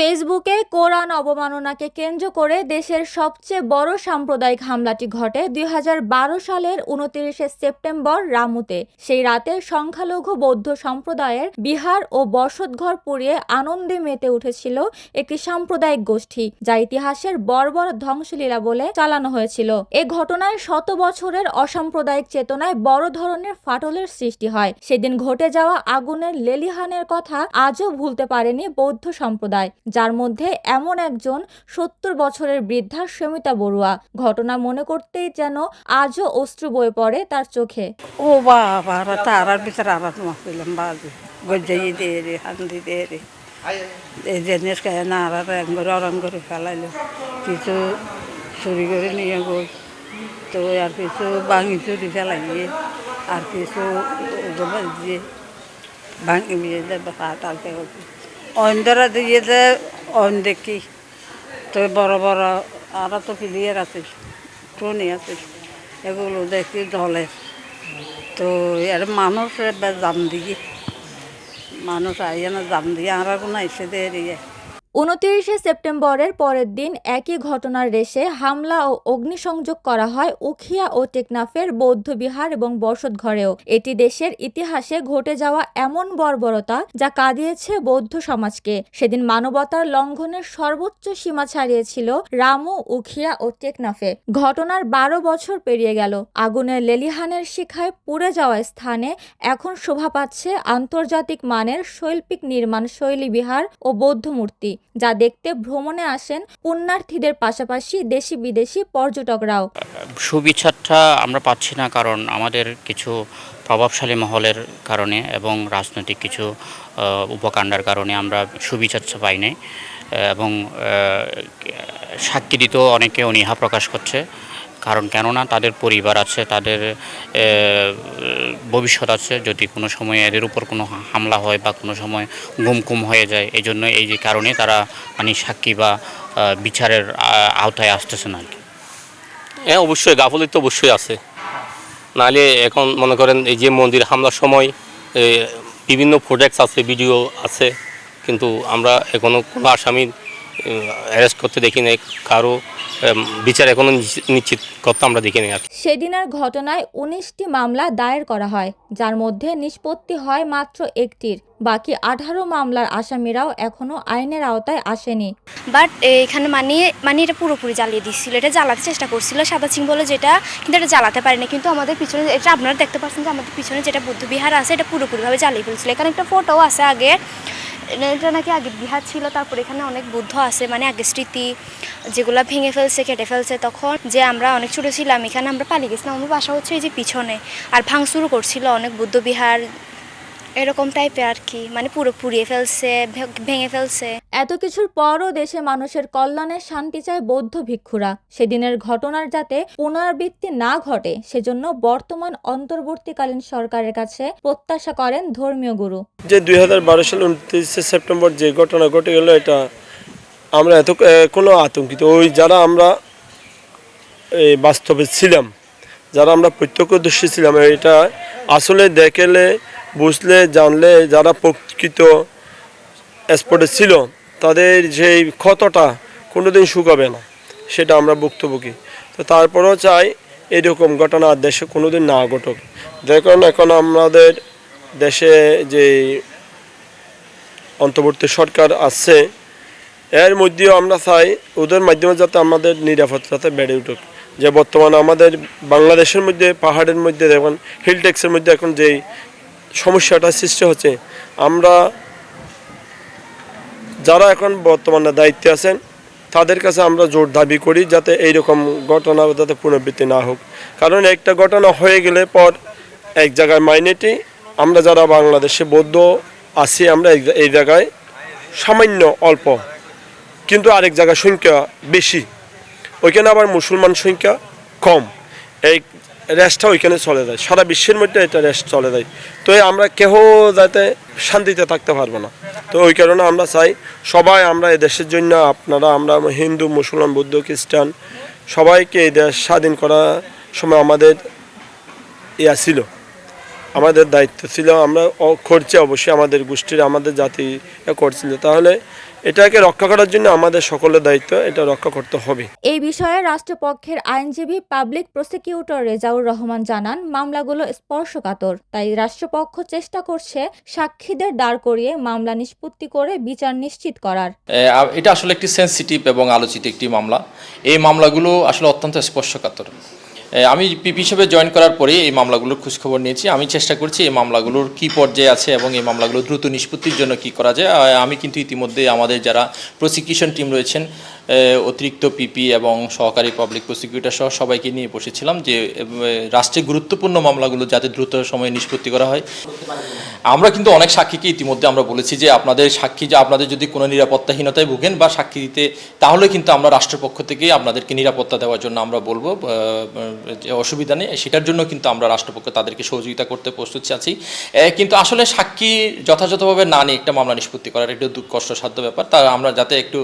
ফেসবুকে কোরআন অবমাননাকে কেন্দ্র করে দেশের সবচেয়ে বড় সাম্প্রদায়িক হামলাটি ঘটে দু হাজার বারো সালের উনত্রিশে সেপ্টেম্বর রামুতে। সেই রাতে সংখ্যালঘু বৌদ্ধ সম্প্রদায়ের বিহার ও বসতঘর পুড়িয়ে আনন্দে মেতে উঠেছিল একটি সাম্প্রদায়িক গোষ্ঠী, যা ইতিহাসের বর্বর ধ্বংসলীলা বলে চালানো হয়েছিল। এ ঘটনায় শত বছরের অসাম্প্রদায়িক চেতনায় বড় ধরনের ফাটলের সৃষ্টি হয়। সেদিন ঘটে যাওয়া আগুনের লেলিহানের কথা আজও ভুলতে পারেনি বৌদ্ধ সম্প্রদায়। যার মধ্যে এমন একজন সত্তর বছরের বৃদ্ধা সমিতা বড়ুয়া। ঘটনা মনে করতেই যেন আজও অশ্রু বয়ে পড়ে তার চোখে। ও বাবা আর তারার ভিতরে আর মাছিলাম বাজে। গজ্জাই রে, হান্দি দিয়ে রে। এই জিনিস খায় না আর করে অরম করে ফেলাইলো। কিছু চুরি করে নিয়ে গই তো আর কিছু ভাঙি চুরি ফেলাইয়ে, আর কিছু ভাঙি দিয়ে হাত আলতে গেছে অন্ধরা দিয়ে যে অন দেখি। তো বড় বড় আর তো ফিলিয়ার আছে ট্রনি আছে, এগুলো দেখি ধলে তো এর মানুষ জাম দিয়ে মানুষ আইয়া না জাম দিয়ে আর কোনো দিয়ে দিয়ে উনতিরিশে সেপ্টেম্বরের পরের দিন একই ঘটনার রেশে হামলা ও অগ্নিসংযোগ করা হয় উখিয়া ও টেকনাফের বৌদ্ধ বিহার এবং বসতঘরেও এটি দেশের ইতিহাসে ঘটে যাওয়া এমন বর্বরতা যা কাঁদিয়েছে বৌদ্ধ সমাজকে। সেদিন মানবতার লঙ্ঘনের সর্বোচ্চ সীমা ছাড়িয়েছিল রামু, উখিয়া ও টেকনাফে। ঘটনার বারো বছর পেরিয়ে গেল। আগুনের লেলিহানের শিখায় পুড়ে যাওয়া স্থানে এখন শোভা পাচ্ছে আন্তর্জাতিক মানের শৈল্পিক নির্মাণ শৈলী বিহার ও বৌদ্ধ মূর্তি। যা দেখতে ভ্রমণে আসেন পুণ্যার্থীদের পাশাপাশি দেশি বিদেশি পর্যটকরাও। সুবিচারটা আমরা পাচ্ছি না কারণ আমাদের কিছু প্রভাবশালী মহলের কারণে এবং রাজনৈতিক কিছু উপকাণ্ডার কারণে আমরা সুবিচ্ছা পাই নাই, এবং সাক্ষী দিতেও অনেকে অনীহা প্রকাশ করছে কারণ কেননা তাদের পরিবার আছে, তাদের ভবিষ্যৎ আছে, যদি কোনো সময় এদের উপর কোনো হামলা হয় বা কোনো সময় গুমকুম হয়ে যায়, এই জন্য এই যে কারণে তারা মানে সাক্ষী বা বিচারের আওতায় আসতেছে না আর কি। হ্যাঁ অবশ্যই, গাফলিত তো অবশ্যই আছে। নাহলে এখন মনে করেন এই যে মন্দির হামলার সময় বিভিন্ন প্রোডাক্টস আছে ভিডিও আছে, কিন্তু আমরা এখনও কোনো আসামি অ্যারেস্ট করতে দেখি নাই কারও বিচার এখনও নিশ্চিত- করতে আমরা দেখি নাই আর। সেদিনের ঘটনায় উনিশটি মামলা দায়ের করা হয় যার মধ্যে নিষ্পত্তি হয় মাত্র একটির। বাকি আঠারো মামলার আসামিরাও এখনও আইনের আওতায় আসেনি। বাট এখানে মানে মানে এটা পুরোপুরি জ্বালিয়ে দিচ্ছিল এটা জ্বালাতে চেষ্টা করছিল সাদা সিং বলে যেটা কিন্তু এটা জ্বালাতে পারেনি। কিন্তু আমাদের পিছনে এটা আপনারা দেখতে পাচ্ছেন যে আমাদের পিছনে যেটা বুদ্ধবিহার আছে এটা পুরোপুরিভাবে জ্বালিয়ে ফেলছিল। এখানে একটা ফটো আছে আগে। এটা নাকি আগে বিহার ছিল, তারপর এখানে অনেক বুদ্ধ আছে মানে আগে স্মৃতি যেগুলো ভেঙে ফেলছে, কেটে ফেলছে, তখন যে আমরা অনেক ছোটো ছিলাম, এখানে আমরা পালিয়ে গেছিলাম আমার বাসা হচ্ছে এই যে পিছনে, আর ভাঙচুরও করছিল অনেক বুদ্ধ বিহার, এরকম টাইপের আর কি মানে পুরো পুড়িয়ে ফেলছে ভেঙে ফেলছে। এত কিছুর পরও দেশে মানুষের কল্যাণে শান্তি চায় বৌদ্ধ ভিক্ষুরা। সেদিনের ঘটনার যাতে পুনরাবৃত্তি না ঘটে, সেজন্য বর্তমান অন্তর্বর্তীকালীন সরকারের কাছে প্রত্যাশা করেন ধর্মীয় গুরু। যে দুই হাজার বারো সাল উনত্রিশে সেপ্টেম্বর যে ঘটনা ঘটে গেল, এটা আমরা এত কোনো আতঙ্কিত। ওই যারা আমরা বাস্তবে ছিলাম, যারা আমরা প্রত্যক্ষদর্শী ছিলাম, এটা আসলে দেখলে, বুঝলে, জানলে যারা প্রকৃত স্পটে ছিল তাদের যেই ক্ষতটা কোনোদিন শুকাবে না, সেটা আমরা ভুক্তভোগী। তো তারপরেও চাই এরকম ঘটনা আর দেশে কোনোদিন না ঘটুক। দেখুন এখন আমাদের দেশে যে অন্তর্বর্তী সরকার আছে, এর মধ্যেও আমরা চাই ওদের মাধ্যমে যাতে আমাদের নিরাপত্তাতে বেড়ে উঠুক। যে বর্তমানে আমাদের বাংলাদেশের মধ্যে, পাহাড়ের মধ্যে, দেখুন হিল মধ্যে এখন যেই সমস্যাটা সৃষ্টি হচ্ছে, আমরা যারা এখন বর্তমানে দায়িত্বে আছেন, তাদের কাছে আমরা জোর দাবি করি যাতে এইরকম ঘটনা যাতে পুনরাবৃত্তি না হোক। কারণ একটা ঘটনা হয়ে গেলে পর এক জায়গায় মাইনেটি আমরা যারা বাংলাদেশে বৌদ্ধ আছি, আমরা এই- জায়গায় সামান্য অল্প, কিন্তু আরেক জায়গায় সংখ্যা বেশি। ওইখানে আবার মুসলমান সংখ্যা কম। এই রেস্টটা ওইখানে চলে যায়। সারা বিশ্বের মধ্যে এটা রেস্ট চলে যায়। তো আমরা কেহ যাতে শান্তিতে থাকতে পারব না। তো ওই কারণে আমরা চাই সবাই আমরা দেশের জন্য আপনারা, আমরা হিন্দু, মুসলমান, বৌদ্ধ, খ্রিস্টান সবাইকে এই দেশ স্বাধীন করার সময় আমাদের ইয়া ছিল। আমাদের দায়িত্ব ছিল আমরা করছি অবশ্যই আমাদের গোষ্ঠীর আমাদের জাতি করছিল তাহলে এটাকে রক্ষা করার জন্য আমাদের সকলের দায়িত্ব এটা রক্ষা করতে হবে। এই বিষয়ে রাষ্ট্রপক্ষের আইনজীবী পাবলিক প্রসিকিউটর রেজাউর রহমান জানান মামলাগুলো স্পর্শকাতর তাই রাষ্ট্রপক্ষ চেষ্টা করছে সাক্ষীদের দাঁড় করিয়ে মামলা নিষ্পত্তি করে বিচার নিশ্চিত করার। এটা আসলে একটি সেন্সিটিভ এবং আলোচিত একটি মামলা। এই মামলাগুলো আসলে অত্যন্ত স্পর্শকাতর। আমি পিপি হিসেবে জয়েন করার পরে এই মামলাগুলোর খোঁজখবর নিয়েছি। আমি চেষ্টা করছি এই মামলাগুলোর কী পর্যায়ে আছে এবং এই মামলাগুলো দ্রুত নিষ্পত্তির জন্য কি করা যায়। আমি কিন্তু ইতিমধ্যে আমাদের যারা প্রসিকিউশন টিম রয়েছেন অতিরিক্ত পিপি এবং সহকারী পাবলিক প্রসিকিউটর সহ সবাইকে নিয়ে বসেছিলাম যে রাষ্ট্রে গুরুত্বপূর্ণ মামলাগুলো যাতে দ্রুত সময়ে নিষ্পত্তি করা হয়। আমরা কিন্তু অনেক সাক্ষীকে ইতিমধ্যে আমরা বলেছি যে, আপনাদের সাক্ষী যে, আপনাদের যদি কোনো নিরাপত্তাহীনতায় ভুগেন বা সাক্ষী দিতে, তাহলে কিন্তু আমরা রাষ্ট্রপক্ষ থেকে আপনাদেরকে নিরাপত্তা দেওয়ার জন্য আমরা বলব। অসুবিধা নেই, সেটার জন্য কিন্তু আমরা রাষ্ট্রপক্ষ তাদেরকে সহযোগিতা করতে প্রস্তুত আছি। কিন্তু আসলে সাক্ষী যথাযথভাবে না নিয়ে একটা মামলা নিষ্পত্তি করার একটু দুঃখ কষ্টসাধ্য ব্যাপার। তা আমরা যাতে একটু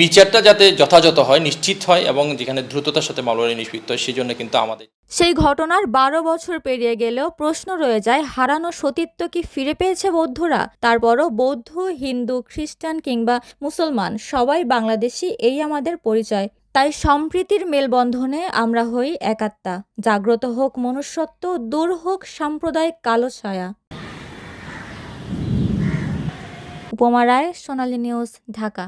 বিচারটা যাতে যথাযথ হয়, নিশ্চিত হয় এবং যেখানে দ্রুততার সাথে মামলা নিষ্পত্তি হয়, সেই জন্য কিন্তু আমাদের সেই ঘটনার বারো বছর পেরিয়ে গেলেও প্রশ্ন রয়ে যায়, হারানো সতীত্ব কি ফিরে পেয়েছে বৌদ্ধরা? তারপরও বৌদ্ধ, হিন্দু, খ্রিস্টান কিংবা মুসলমান, সবাই বাংলাদেশি, এই আমাদের পরিচয়। তাই সম্প্রীতির মেলবন্ধনে আমরা হই একাত্মা জাগ্রত হোক মনুষ্যত্ব, দূর হোক সাম্প্রদায়িক কালো ছায়া। উপমা রায়, সোনালী নিউজ, ঢাকা।